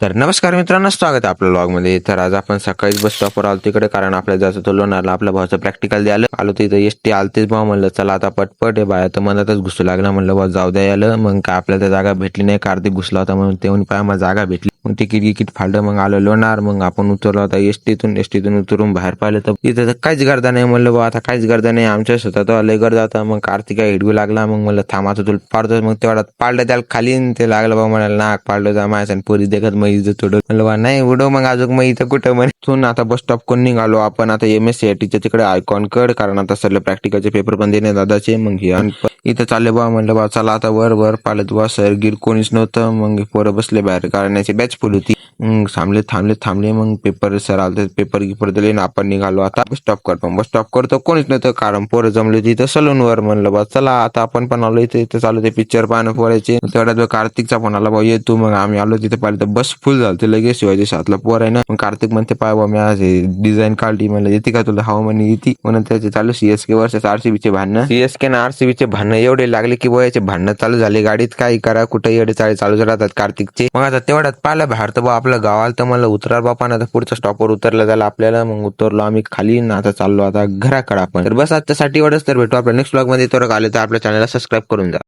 तर नमस्कार मित्रांनो स्वागत आहे आपल्या ब्लॉगमध्ये तर आज आपण सकाळीच बस स्टॉपवर आलो तिकडे कारण आपल्या जायचं होतं लोणारला आपल्या भावाचं प्रॅक्टिकल द्यायला. आलो तिथं एस टी आलतेच भाऊ म्हणलं चला आता पटपट आहे बाया तर मनातच घुसू लागला. म्हणलं बा जाऊ द्या आलं मग काय आपल्याला जागा भेटली नाही. कार्तिक घुसला होता म्हणून तेवढी पाय मला जागा भेटली मग तिकीट गिकीट फाडलं मग आलो लोणार मग आपण उतरलो. आता एस टीतून एस टीतून उतरून बाहेर पाहिलं तर इथं तर काहीच गर्दा नाही. म्हणलं बा आता काहीच गर्दा नाही. आमच्या स्वतः लय गर्दा होता. मग कार्तिका हिडू लागला. मग म्हणलं थांबाचं तुला पाडतो. मग तेवढा पाडलं त्याला खाली ते लागलं बा म्हणाला नाक पाडलं जा माझ्या आणि पोरी देखत मग इथं थोडं. म्हणलं बा नाही उडव मग अजून. मग इथं कुठं? म्हणे. तून आता बस स्टॉप कोण निघालो आपण. आता एम एस सी आय टीच्या तिकडे आयकॉन कड. कारण आता सगळे प्रॅक्टिकलचे पेपर पण देणे दादाचे मग हे इथं चालले बा म्हणलं बा चला आता वर वर पालत बा सर गिर कोणीच नव्हतं. मग पोरं बसले बाहेर कारण्याची बॅच फुल होती. मग थांबले थांबले थांबले. मग पेपर सर आलते पेपर गिपर दिले ना आपण निघालो. आता बस स्टॉप करतो. बस स्टॉप करतो कोणीच नव्हतं. कारण पोरं जमले होती इथं सलून वर. म्हणलं बा चला आता आपण पण आलो इथे इथं चालू ते पिक्चर पाहणं पोरायचे. तेवढ्यात कार्तिकचा फोन आला बा ये तू. मग आम्ही आलो तिथे पाहिलं तर बस फुल झालं ते लगेच शिवाजी सातला. पोर आहे ना मग कार्तिक म्हणते पाय बा मी आज डिझाईन काढली. म्हणलं येते का तुला? हवा म्हणे येते. म्हणून त्याचे चालू सीएसके वर्ष आरसीबीचे भांडणं. सीएसके ना आरसीबीचे भांडणं एवढे लागले की वयाचे भांडणं चालू झाले. गाडीत काही करा कुठे एवढे चाळी चालूच राहतात कार्तिकचे. मग आता तेवढ्यात पाहिलं बाहेर तर बा आपलं गावाला तर मला उतरा बापा. ना आता पुढच्या स्टॉपवर उतरलं झालं आपल्याला मग उतरलो आम्ही खाली ना आता चाललो आता घराकडे आपण. तर बस आजच्यासाठी एवढंच. तर भेटू आपल्या नेक्स्ट ब्लॉगमध्ये. तर आले तर आपल्या चॅनलला सबस्क्राईब करून जा